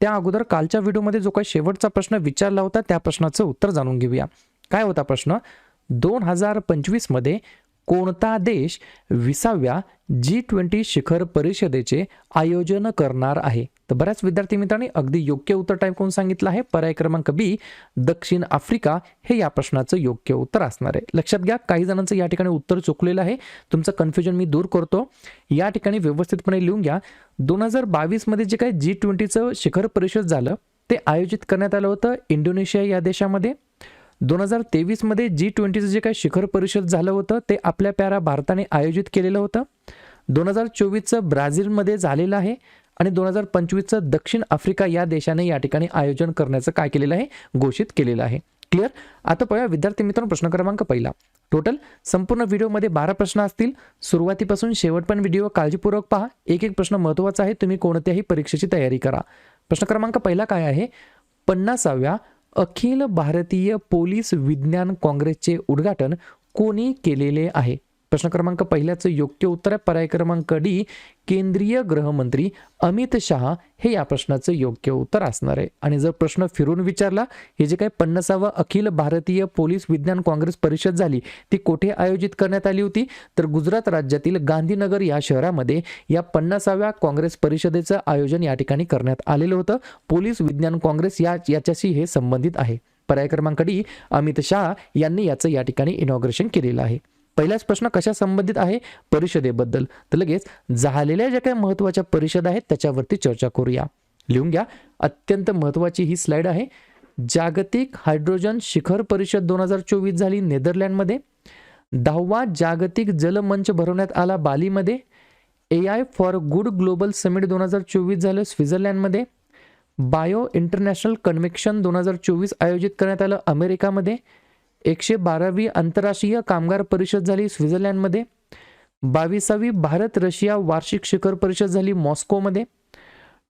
त्या अगोदर कालच्या व्हिडिओमध्ये जो काही शेवटचा प्रश्न विचारला होता त्या प्रश्नाचं उत्तर जाणून घेऊया. काय होता प्रश्न? दोन हजार पंचवीसमध्ये कोणता देश विसाव्या जी ट्वेंटी शिखर परिषदेचे आयोजन करणार आहे? तर बऱ्याच विद्यार्थी मित्रांनी अगदी योग्य उत्तर टाईप करून सांगितलं आहे? पर्याय क्रमांक बी दक्षिण आफ्रिका. हे या प्रश्नाचं योग्य उत्तर असणार आहे. लक्षात घ्या काही जणांचं या ठिकाणी उत्तर चुकलेलं आहे. तुमचं कन्फ्युजन मी दूर करतो. या ठिकाणी व्यवस्थितपणे लिहून घ्या. दोन हजार बावीसमध्ये जे काही जी ट्वेंटीचं शिखर परिषद झालं ते आयोजित करण्यात आलं होतं इंडोनेशिया या देशामध्ये. दोन हजार तेवीसमध्ये जी ट्वेंटीचं जे काही शिखर परिषद झालं होतं ते आपल्या प्यारा भारताने आयोजित केलेलं होतं. दोन हजार चोवीसचं ब्राझीलमध्ये झालेलं आहे आणि दोन हजार पंचवीसचं दक्षिण आफ्रिका या देशाने या ठिकाणी आयोजन करण्याचं काय केलेलं आहे? घोषित केलेलं आहे. क्लिअर आता पाहूया विद्यार्थी मित्रांनो प्रश्न क्रमांक पहिला. टोटल संपूर्ण व्हिडिओमध्ये बारा प्रश्न असतील. सुरुवातीपासून शेवट पण व्हिडिओ काळजीपूर्वक पहा. एक एक प्रश्न महत्त्वाचा आहे. तुम्ही कोणत्याही परीक्षेची तयारी करा. प्रश्न क्रमांक पहिला काय आहे? पन्नासाव्या अखिल भारतीय पोलीस विज्ञान काँग्रेसचे उद्घाटन कोणी केलेले आहे? प्रश्न क्रमांक पहिल्याचं योग्य उत्तर आहे. पर्याय क्रमांक डी केंद्रीय गृहमंत्री अमित शहा हे या प्रश्नाचं योग्य उत्तर असणार आहे. आणि जर प्रश्न फिरून विचारला हे जे काही पन्नासावं अखिल भारतीय पोलीस विज्ञान काँग्रेस परिषद झाली ती कोठे आयोजित करण्यात आली होती? तर गुजरात राज्यातील गांधीनगर या शहरामध्ये या पन्नासाव्या काँग्रेस परिषदेचं आयोजन या ठिकाणी करण्यात आलेलं होतं. पोलीस विज्ञान काँग्रेस या याच्याशी हे संबंधित आहे. पर्याय क्रमांक डी अमित शहा यांनी याचं या ठिकाणी इनॉग्रेशन केलेलं आहे. पहिलाच प्रश्न कशा संबंधित आहे? परिषदेबद्दल. तर लगेच झालेल्या ज्या काही महत्त्वाच्या परिषद आहेत त्याच्यावरती चर्चा करूया. लिहून घ्या. अत्यंत महत्वाची ही स्लाइड आहे. जागतिक हायड्रोजन शिखर परिषद दोन हजार चोवीस झाली नेदरलँडमध्ये. दहावा जागतिक जलमंच भरवण्यात आला बालीमध्ये. A I for good global summit दोन हजार चोवीस झालं स्वित्झर्लंडमध्ये. बायो इंटरनॅशनल कन्व्हेक्शन दोन हजार चोवीस आयोजित करण्यात आलं अमेरिकामध्ये. एकशे बारावी आंतरराष्ट्रीय कामगार परिषद झाली स्वित्झर्लंडमध्ये. बावीसावी भारत रशिया वार्षिक शिखर परिषद झाली मॉस्कोमध्ये.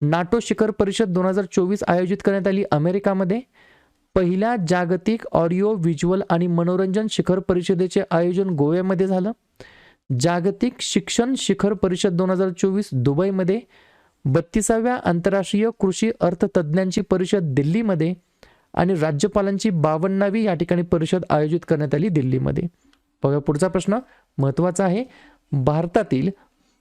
नाटो शिखर परिषद दोन हजार चोवीस आयोजित करण्यात आली अमेरिकामध्ये. पहिल्या जागतिक ऑडिओ व्हिज्युअल आणि मनोरंजन शिखर परिषदेचे आयोजन गोव्यामध्ये झालं. जागतिक शिक्षण शिखर परिषद दोन हजार चोवीस दुबईमध्ये. बत्तीसाव्या आंतरराष्ट्रीय कृषी अर्थतज्ज्ञांची परिषद दिल्लीमध्ये. आणि राज्यपालांची बावन्नावी या ठिकाणी परिषद आयोजित करण्यात आली दिल्लीमध्ये. बघा पुढचा प्रश्न महत्त्वाचा आहे. भारतातील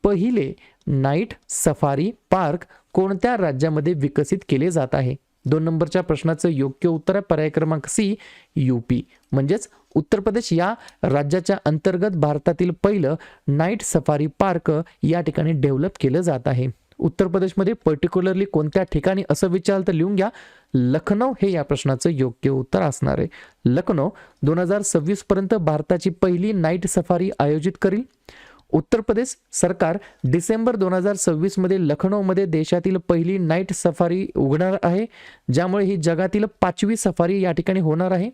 पहिले नाईट सफारी पार्क कोणत्या राज्यामध्ये विकसित केले जात आहे? दोन नंबरच्या प्रश्नाचं योग्य उत्तर आहे पर्याय क्रमांक सी युपी म्हणजेच उत्तर प्रदेश या राज्याच्या अंतर्गत भारतातील पहिलं नाईट सफारी पार्क या ठिकाणी डेव्हलप केलं जात आहे. उत्तर प्रदेशमध्ये पर्टिक्युलरली कोणत्या ठिकाणी असं विचाराल तर लिहून घ्या. लखनौ हे या प्रश्नाचं योग्य उत्तर असणार आहे. लखनौ दोन हजार सव्वीस पर्यंत भारताची पहिली नाईट सफारी आयोजित करील. उत्तर प्रदेश सरकार डिसेंबर दोन हजार सव्वीसमध्ये लखनौमध्ये देशातील पहिली नाईट सफारी उघडणार आहे. ज्यामुळे ही जगातील पाचवी सफारी या ठिकाणी होणार आहे.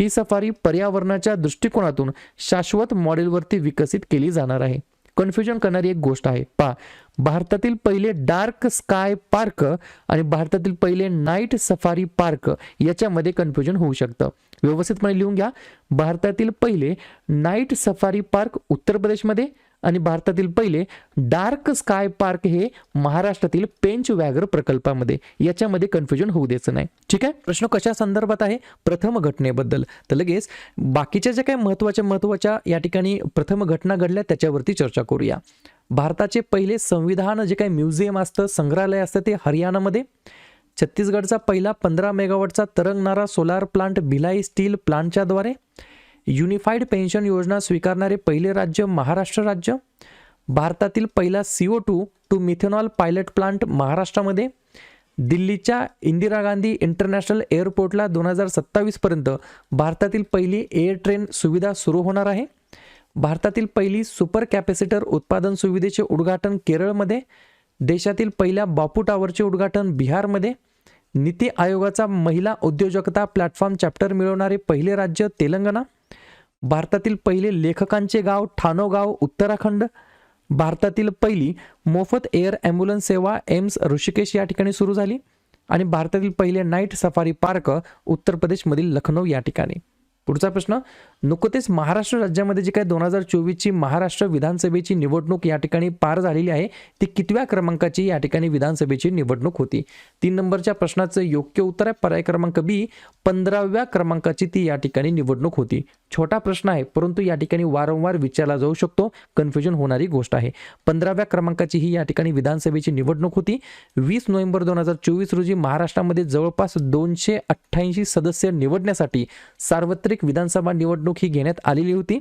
ही सफारी पर्यावरणाच्या दृष्टिकोनातून शाश्वत मॉडेलवरती विकसित केली जाणार आहे. कन्फ्युजन करणारी एक गोष्ट आहे. पा भारतातील पहिले डार्क स्काय पार्क आणि भारतातील पहिले नाईट सफारी पार्क याच्यामध्ये कन्फ्युजन होऊ शकतं. व्यवस्थितपणे लिहून घ्या. भारतातील पहिले नाईट सफारी पार्क उत्तर प्रदेशमध्ये आणि भारतातील पहिले डार्क स्काय पार्क हे महाराष्ट्रातील पेंच व्याघ्र प्रकल्पामध्ये याच्यामध्ये कन्फ्युजन होऊ द्यायचं नाही. ठीक आहे? प्रश्न कशा संदर्भात आहे? प्रथम घटनेबद्दल. तर लगेच बाकीच्या ज्या काही महत्त्वाच्या महत्त्वाच्या या ठिकाणी प्रथम घटना घडल्या त्याच्यावरती चर्चा करूया. भारताचे पहिले संविधान जे काही म्युझियम असतं संग्रहालय असतं ते हरियाणामध्ये. छत्तीसगडचा पहिला पंधरा मेगावॉटचा तरंगणारा सोलार प्लांट भिलाई स्टील प्लांटच्याद्वारे युनिफाईड पेन्शन योजना स्वीकारणारे पहिले राज्य महाराष्ट्र राज्य. भारतातील पहिला C O two to methanol pilot plant महाराष्ट्रामध्ये. दिल्लीच्या इंदिरा गांधी इंटरनॅशनल एअरपोर्टला दोन हजार सत्तावीसपर्यंत भारतातील पहिली एअर ट्रेन सुविधा सुरू होणार आहे. भारतातील पहिली सुपर कॅपॅसिटर उत्पादन सुविधेचे उद्घाटन केरळमध्ये. देशातील पहिल्या बापू टावरचे उद्घाटन बिहारमध्ये. नीती आयोगाचा महिला उद्योजकता प्लॅटफॉर्म चॅप्टर मिळवणारे पहिले राज्य तेलंगणा. भारतातील पहिले लेखकांचे गाव ठाणो गाव उत्तराखंड. भारतातील पहिली मोफत एअर ॲम्ब्युलन्स सेवा एम्स ऋषिकेश या ठिकाणी सुरू झाली आणि भारतातील पहिले नाईट सफारी पार्क उत्तर प्रदेशमधील लखनौ या ठिकाणी. पुढचा प्रश्न नुकतेच महाराष्ट्र राज्यामध्ये जी काही दोन हजार चोवीसची महाराष्ट्र विधानसभेची निवडणूक या ठिकाणी पार झालेली आहे ती कितव्या क्रमांकाची या ठिकाणी विधानसभेची निवडणूक होती? तीन नंबरच्या प्रश्नाचं योग्य उत्तर आहे. पर्याय क्रमांक बी पंधराव्या क्रमांकाची ती या ठिकाणी निवडणूक होती. छोटा प्रश्न आहे परंतु या ठिकाणी वारंवार विचारला जाऊ शकतो. कन्फ्युजन होणारी गोष्ट आहे. पंधराव्या क्रमांकाची ही या ठिकाणी विधानसभेची निवडणूक होती. वीस नोव्हेंबर दोन हजार चोवीस रोजी महाराष्ट्रामध्ये जवळपास दोनशे अठ्ठ्याऐंशी सदस्य निवडण्यासाठी सार्वत्रिक विधानसभा निवडणूक ही घेण्यात आलेली होती.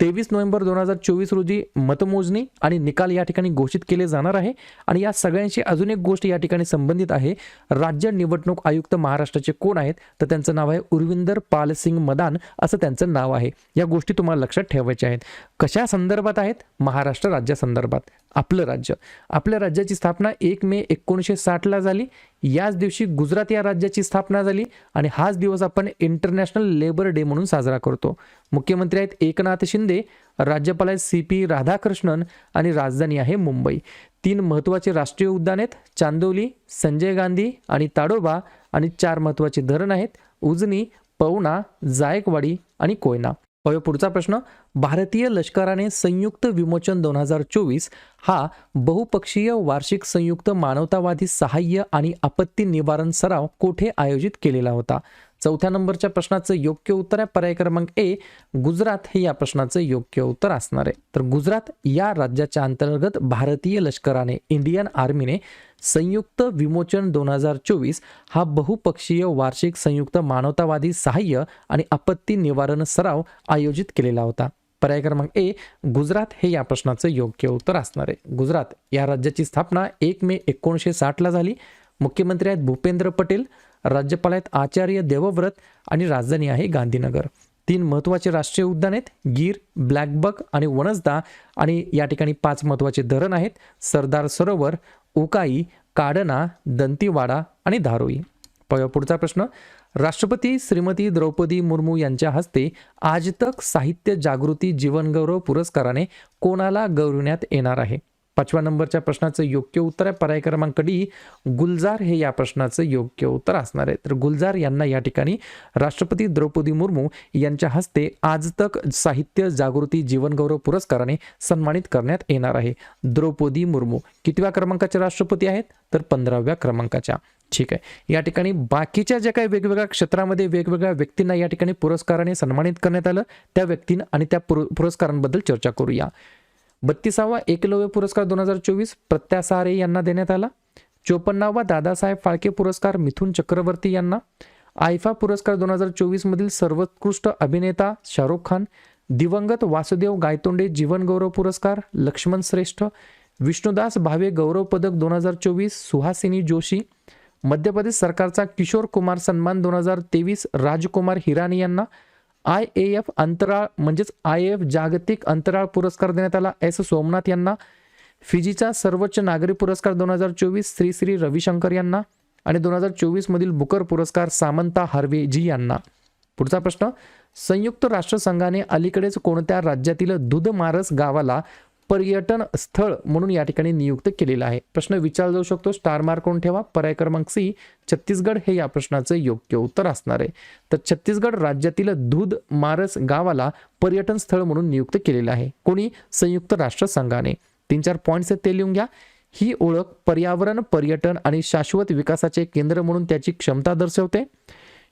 तेवीस नोव्हेंबर दोन हजार चोवीस रोजी मतमोजणी आणि निकाल या ठिकाणी घोषित केले जाणार आहे. आणि या सगळ्यांशी अजून एक गोष्ट या ठिकाणी संबंधित आहे. राज्य निवडणूक आयुक्त महाराष्ट्राचे कोण आहेत? तर त्यांचं नाव आहे उर्विंदर पालसिंग मदान असं त्यांचं नाव आहे. या गोष्टी तुम्हाला लक्षात ठेवायच्या आहेत. कशा संदर्भात आहेत? महाराष्ट्र राज्यासंदर्भात आपलं राज्य. आपल्या राज्याची स्थापना एक मे एकोणीसशे साठला झाली. याच दिवशी गुजरात या राज्याची स्थापना झाली आणि हाच दिवस आपण इंटरनॅशनल लेबर डे म्हणून साजरा करतो. मुख्यमंत्री आहेत एकनाथ शिंदे राज्यपाल आहेत सी पी राधाकृष्णन आणि राजधानी आहे मुंबई. तीन महत्त्वाचे राष्ट्रीय उद्यान आहेत. चांदोली संजय गांधी आणि ताडोबा आणि चार महत्त्वाचे धरण आहेत. उजनी पवना जायकवाडी आणि कोयना. पुढचा प्रश्न. भारतीय लष्कराने संयुक्त विमोचन दोन हजार चोवीस हा बहुपक्षीय वार्षिक संयुक्त मानवतावादी सहाय्य आणि आपत्ती निवारण सराव कोठे आयोजित केलेला होता? चौथ्या नंबरच्या प्रश्नाचं योग्य उत्तर आहे पर्याय क्रमांक ए गुजरात. हे या प्रश्नाचं योग्य उत्तर असणार आहे. तर गुजरात या राज्याच्या अंतर्गत भारतीय लष्कराने इंडियन आर्मीने संयुक्त विमोचन दोन हजार चोवीस हा बहुपक्षीय वार्षिक संयुक्त मानवतावादी सहाय्य आणि आपत्ती निवारण सराव आयोजित केलेला होता. पर्याय क्रमांक ए गुजरात हे या प्रश्नाचं योग्य उत्तर असणार आहे. गुजरात या राज्याची स्थापना एक मे एकोणीसशे साठला झाली. मुख्यमंत्री आहेत भूपेंद्र पटेल राज्यपाल आहेत आचार्य देवव्रत आणि राजधानी आहे गांधीनगर. तीन महत्त्वाचे राष्ट्रीय उद्यान आहेत गीर ब्लॅकबक आणि वणसदा आणि या ठिकाणी पाच महत्त्वाचे धरण आहेत सरदार सरोवर उकाई काडना दंतीवाडा आणि धारोई. पुढचा प्रश्न राष्ट्रपती श्रीमती द्रौपदी मुर्मू यांच्या हस्ते आज तक साहित्य जागृती जीवनगौरव पुरस्काराने कोणाला गौरवण्यात येणार आहे? पाचव्या नंबरच्या प्रश्नाचं योग्य उत्तर आहे. पर्याय क्रमांक डी गुलजार हे या प्रश्नाचं योग्य उत्तर असणार आहे. तर गुलजार यांना या ठिकाणी राष्ट्रपती द्रौपदी मुर्मू यांच्या हस्ते आज तक साहित्य जागृती जीवनगौरव पुरस्काराने सन्मानित करण्यात येणार आहे. द्रौपदी मुर्मू कितव्या क्रमांकाच्या राष्ट्रपती आहेत? तर पंधराव्या क्रमांकाच्या. ठीक आहे. या ठिकाणी बाकीच्या ज्या काही वेगवेगळ्या क्षेत्रामध्ये वेगवेगळ्या व्यक्तींना या ठिकाणी पुरस्काराने सन्मानित करण्यात आलं त्या व्यक्तींना आणि त्या पुर पुरस्कारांबद्दल चर्चा करूया. बत्तीसावा एकलव्य पुरस्कार दोन हजार चोवीस प्रत्यासारे यांना देण्यात आला. चोपन्नावा दादासाहेब फाळके पुरस्कार मिथुन चक्रवर्ती यांना. आयफा पुरस्कार दोन हजार चोवीसमधील सर्वोत्कृष्ट अभिनेता शाहरुख खान. दिवंगत वासुदेव गायतोंडे जीवनगौरव पुरस्कार लक्ष्मण श्रेष्ठ. विष्णुदास भावे गौरव पदक दोन हजार चोवीस सुहासिनी जोशी. मध्य प्रदेश सरकारचा किशोर कुमार सन्मान दोन हजार तेवीस राजकुमार हिरानी यांना. आय ए एफ अंतराळ म्हणजेच आय एफ जागतिक अंतराळ पुरस्कार देण्यात आला. एस. सोमनाथ यांना फिजीचा सर्वोच्च नागरी पुरस्कार दोन हजार चोवीस श्री श्री रविशंकर यांना आणि दोन हजार चोवीसमधील बुकर पुरस्कार सामंता हार्वेजी यांना. पुढचा प्रश्न संयुक्त राष्ट्रसंघाने अलीकडेच कोणत्या राज्यातील दुधमारस गावाला पर्यटन स्थळ म्हणून या ठिकाणी नियुक्त केलेलं आहे. प्रश्न विचारला जाऊ शकतो स्टार मार्क कोण ठेवा? पर्याय क्रमांक सी छत्तीसगड हे या प्रश्नाचं योग्य उत्तर असणार आहे. तर छत्तीसगड राज्यातील दूध मारस गावाला पर्यटन स्थळ म्हणून नियुक्त केलेलं आहे. कोणी? संयुक्त राष्ट्र संघाने. तीन चार पॉईंट्स आहेत ते लिहून घ्या. ही ओळख पर्यावरण पर्यटन आणि शाश्वत विकासाचे केंद्र म्हणून त्याची क्षमता दर्शवते.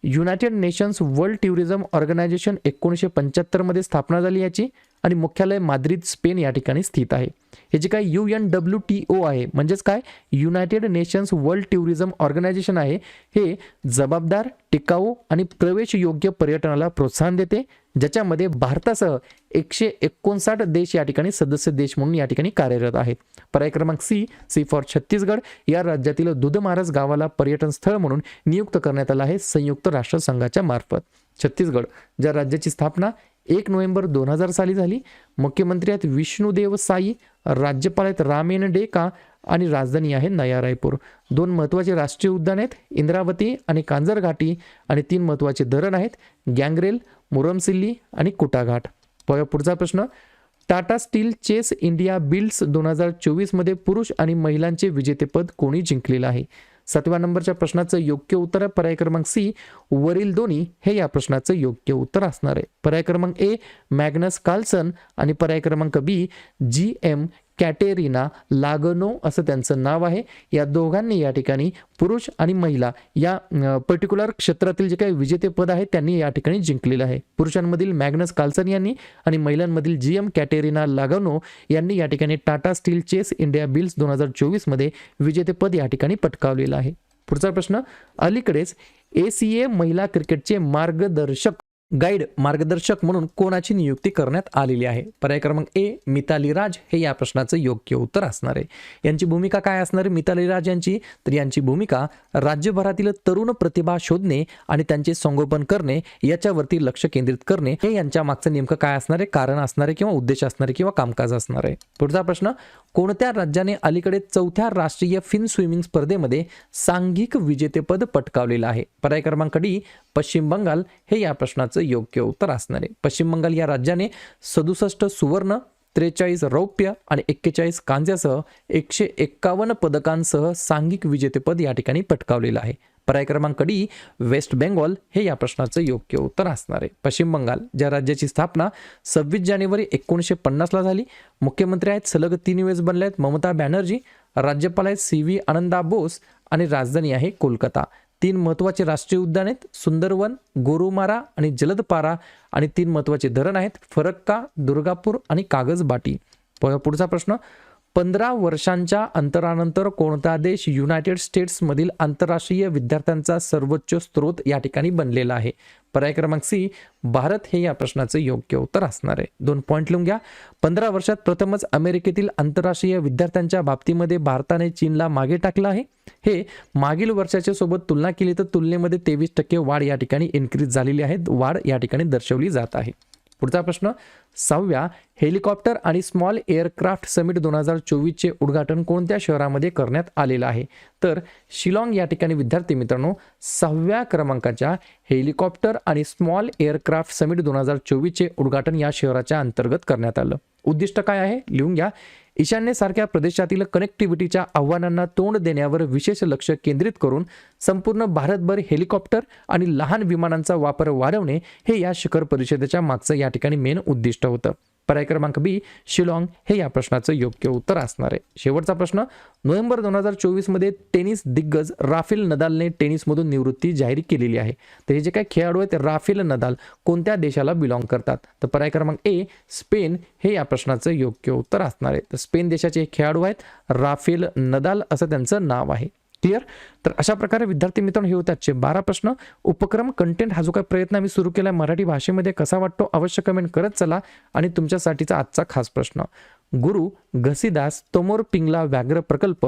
United Nations World Tourism Organization एकोणीसशे पंच्याहत्तरमध्ये स्थापना झाली याची आणि मुख्यालय माद्रिद स्पेन या ठिकाणी स्थित आहे. हे जे काय U N W T O आहे म्हणजेच काय? United Nations World Tourism Organization आहे. हे जबाबदार टिकाऊ आणि प्रवेशयोग्य पर्यटनाला प्रोत्साहन देते ज्याच्यामध्ये भारतासह एकशे एकोणसाठ देश या ठिकाणी सदस्य देश म्हणून या ठिकाणी कार्यरत आहेत. पर्याय क्रमांक सी सी फॉर छत्तीसगड या राज्यातील दुधमारस गावाला पर्यटन स्थळ म्हणून नियुक्त करण्यात आलं आहे संयुक्त राष्ट्रसंघाच्या मार्फत. छत्तीसगड ज्या राज्याची स्थापना एक नोव्हेंबर दोन हजार साली झाली मुख्यमंत्री आहेत विष्णुदेव साई राज्यपाल आहेत रामेन डेका आणि राजधानी आहे नया रायपूर. दोन महत्त्वाचे राष्ट्रीय उद्यान आहेत इंद्रावती आणि कांजर घाटी. आणि तीन महत्त्वाचे धरण आहेत गँगरेल मुरमसिल्ली आणि कुटाघाट. बघा पुढचा प्रश्न. Tata Steel Chess India blitz दोन हजार चोवीसमध्ये पुरुष आणि महिलांचे विजेतेपद कोणी जिंकलेलं आहे? सातव्या नंबरच्या प्रश्नाचं योग्य उत्तर आहे पर्याय क्रमांक सी वरील दोन्ही हे या प्रश्नाचं योग्य उत्तर असणार आहे. पर्याय क्रमांक ए मॅग्नस कार्लसन. आणि पर्याय क्रमांक बी जी एम कॅटेरिना लागनो असं त्यांचं नाव आहे. या दोघांनी या ठिकाणी पुरुष आणि महिला या पर्टिक्युलर क्षेत्रातील जे काही विजेतेपद आहे त्यांनी या ठिकाणी जिंकलेलं आहे. पुरुषांमधील मॅग्नस काल्सन यांनी आणि महिलांमधील जी एम कॅटेरिना लागनो यांनी या ठिकाणी Tata Steel Chess India blitz दोन हजार चोवीसमध्ये विजेतेपद या ठिकाणी पटकावलेलं आहे. पुढचा प्रश्न अलीकडेच ए सी ए महिला क्रिकेटचे मार्गदर्शक गाईड मार्गदर्शक म्हणून कोणाची नियुक्ती करण्यात आलेली आहे? पर्याय क्रमांक ए मिताली राज हे या प्रश्नाचं योग्य उत्तर असणार आहे. यांची भूमिका काय असणार? आहे मिताली राज यांची. तर यांची भूमिका राज्यभरातील तरुण प्रतिभा शोधणे आणि त्यांचे संगोपन करणे याच्यावरती लक्ष केंद्रित करणे. हे यांच्या मागचं नेमकं काय असणार आहे? कारण असणार आहे किंवा उद्देश असणार आहे किंवा कामकाज असणार आहे? पुढचा प्रश्न कोणत्या राज्याने अलीकडे चौथ्या राष्ट्रीय फिन स्विमिंग स्पर्धेमध्ये सांघिक विजेतेपद पटकावलेलं आहे? पर्याय क्रमांक डी पश्चिम बंगाल हे या प्रश्नाचं योग्य उत्तर असणार आहे. पश्चिम बंगाल या राज्याने सदुसष्ट सुवर्ण त्रेचाळीस रौप्य आणि एक्केचाळीस कांज्यासह एकशे एक्कावन्न पदकांसह सांघिक विजेतेपद या ठिकाणी पटकावलेलं आहे. पर्याय क्रमांक डी वेस्ट बेंगॉल हे या प्रश्नाचं योग्य उत्तर असणार आहे. पश्चिम बंगाल ज्या राज्याची स्थापना सव्वीस जानेवारी एकोणीसशे पन्नासला झाली मुख्यमंत्री आहेत सलग तीन वेळेस बनले आहेत ममता बॅनर्जी राज्यपाल आहेत सी व्ही आनंदा बोस आणि राजधानी आहे कोलकाता. तीन महत्त्वाचे राष्ट्रीय उद्यान आहेत. सुंदरवन गोरुमारा आणि जलदपारा आणि तीन महत्त्वाचे धरण आहेत. फरक्का दुर्गापूर आणि कागजबाटी. प- पुढचा प्रश्न. पंधरा वर्षांच्या अंतरानंतर कोणता देश युनायटेड स्टेट्समधील आंतरराष्ट्रीय विद्यार्थ्यांचा सर्वोच्च स्रोत या ठिकाणी बनलेला आहे? पर्याय क्रमांक सी भारत हे या प्रश्नाचं योग्य उत्तर असणार आहे. दोन पॉईंट लिहून घ्या. पंधरा वर्षात प्रथमच अमेरिकेतील आंतरराष्ट्रीय विद्यार्थ्यांच्या बाबतीमध्ये भारताने चीनला मागे टाकलं आहे. हे मागील वर्षाच्या सोबत तुलना केली तर तुलनेमध्ये तेवीस टक्के वाढ या ठिकाणी इन्क्रीज झालेली आहे. वाढ या ठिकाणी दर्शवली जात आहे. पुढचा प्रश्न सहाव्या हेलिकॉप्टर आणि स्मॉल एअरक्राफ्ट समिट दोन हजार चोवीसचे उद्घाटन कोणत्या शहरामध्ये करण्यात आलेलं आहे? तर शिलाँग या ठिकाणी विद्यार्थी मित्रांनो सहाव्या क्रमांकाच्या हेलिकॉप्टर आणि स्मॉल एअरक्राफ्ट समिट दोन हजार चोवीसचे उद्घाटन या शहराच्या अंतर्गत करण्यात आलं. उद्दिष्ट काय आहे? लिहून घ्या. ईशान्येसारख्या प्रदेशातील कनेक्टिव्हिटीच्या आव्हानांना तोंड देण्यावर विशेष लक्ष केंद्रित करून संपूर्ण भारतभर हेलिकॉप्टर आणि लहान विमानांचा वापर वाढवणे हे या शिखर परिषदेच्या मागचं या ठिकाणी मेन उद्दिष्ट होतं. पर्याय क्रमांक बी शिलाँग हे या प्रश्नाचं योग्य उत्तर असणार आहे. शेवटचा प्रश्न नोव्हेंबर दोन हजार चोवीसमध्ये टेनिस दिग्गज राफेल नदालने टेनिसमधून निवृत्ती जाहीर केलेली आहे. तर हे जे काही खेळाडू आहेत राफेल नदाल कोणत्या देशाला बिलॉंग करतात? तर पर्याय क्रमांक ए स्पेन हे या प्रश्नाचं योग्य उत्तर असणार आहे. तर स्पेन देशाचे खेळाडू आहेत राफेल नदाल असं त्यांचं नाव आहे. क्लिअर? तर अशा प्रकारे विद्यार्थी मित्रांनो हे होते आजचे बारा प्रश्न. उपक्रम कंटेंट हा जो काही प्रयत्न आम्ही सुरू केला मराठी भाषेमध्ये कसा वाटतो अवश्य कमेंट करत चला आणि तुमच्यासाठीचा आजचा खास प्रश्न. गुरु घसीदास तोमोर पिंगला व्याघ्र प्रकल्प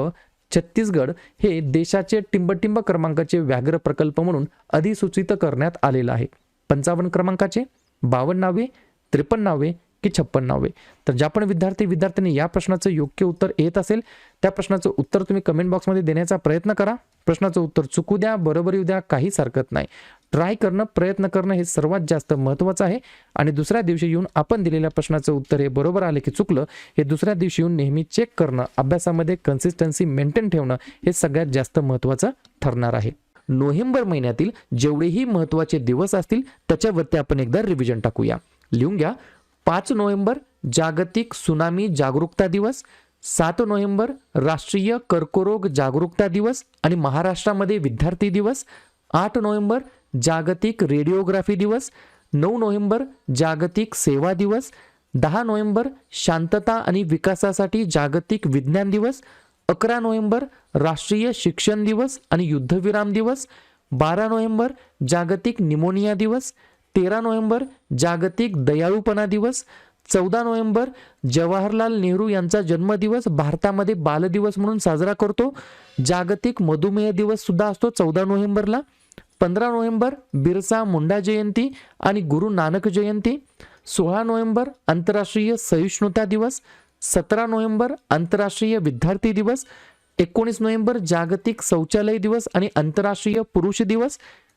छत्तीसगड हे देशाचे टिंबटिंब क्रमांकाचे व्याघ्र प्रकल्प म्हणून अधिसूचित करण्यात आलेलं आहे. पंचावन्न क्रमांकाचे बावन्नावे त्रेपन्नावे की छप्पन्नावे. तर ज्या पण विद्यार्थी विद्यार्थ्यांनी या प्रश्नाचं योग्य उत्तर येत असेल त्या प्रश्नाचं उत्तर तुम्ही कमेंट बॉक्समध्ये देण्याचा प्रयत्न करा. प्रश्नाचं उत्तर चुकू द्या बरोबर येऊ द्या काहीच हरकत नाही. ट्राय करणं प्रयत्न करणं हे सर्वात जास्त महत्त्वाचं आहे. आणि दुसऱ्या दिवशी येऊन आपण दिलेल्या प्रश्नाचं उत्तर हे बरोबर आले की चुकलं हे दुसऱ्या दिवशी येऊन नेहमी चेक करणं अभ्यासामध्ये कन्सिस्टन्सी मेंटेन ठेवणं हे सगळ्यात जास्त महत्त्वाचं ठरणार आहे. नोव्हेंबर महिन्यातील जेवढेही महत्त्वाचे दिवस असतील त्याच्यावरती आपण एकदा रिव्हिजन टाकूया. लिहून घ्या पाच नोव्हेंबर जागतिक सुनामी जागरूकता दिवस सात नोव्हेंबर राष्ट्रीय कर्करोग जागरूकता दिवस आणि महाराष्ट्रामध्ये विद्यार्थी दिवस आठ नोव्हेंबर जागतिक रेडिओग्राफी दिवस नऊ नोव्हेंबर जागतिक सेवा दिवस दहा नोव्हेंबर शांतता आणि विकासासाठी जागतिक विज्ञान दिवस अकरा नोव्हेंबर राष्ट्रीय शिक्षण दिवस आणि युद्धविराम दिवस बारा नोव्हेंबर जागतिक निमोनिया दिवस तेरा नोव्हेंबर जागतिक दयाळूपणा दिवस. चौदा नोव्हेंबर जवाहरलाल नेहरू यांचा जन्मदिवस. भारतामध्ये बालदिवस म्हणून साजरा करतो. जागतिक मधुमेह दिवस सुद्धा असतो चौदा नोव्हेंबरला. पंधरा नोव्हेंबर बिरसा मुंडा जयंती आणि गुरु नानक जयंती. सोळा नोव्हेंबर आंतरराष्ट्रीय सहिष्णुता दिवस. सतरा नोव्हेंबर आंतरराष्ट्रीय विद्यार्थी दिवस. एकोणीस नोव्हेंबर जागतिक शौचालय दिवस आणि आंतरराष्ट्रीय पुरुष दिवस.